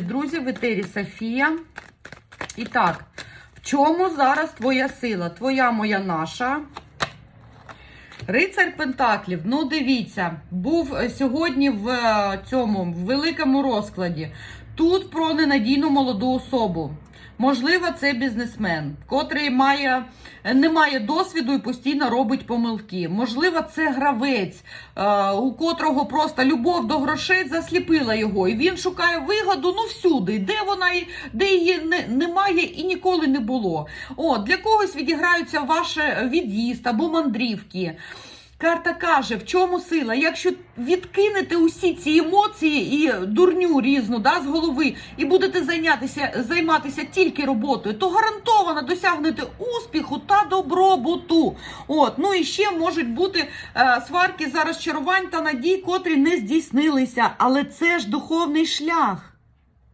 Друзі, в етері Софія. І так, в чому зараз твоя сила? Твоя, моя, наша. Рицар Пентаклів, ну дивіться, був е, сьогодні в е, цьому в великому розкладі. Тут про ненадійну молоду особу. Можливо, це бізнесмен, котрий має, не має досвіду і постійно робить помилки. Можливо, це гравець, е, у котрого просто любов до грошей засліпила його. І він шукає вигоду ну всюди, де вона де її не, немає і ніколи не було. О, для когось відіграються ваше від'їзд або мандрівки. Карта каже, в чому сила? Якщо відкинете усі ці емоції і дурню різну да, з голови, і будете зайнятися, займатися тільки роботою, то гарантовано досягнете успіху та добробуту. От, ну і ще можуть бути е, сварки за розчарувань та надій, котрі не здійснилися. Але це ж духовний шлях.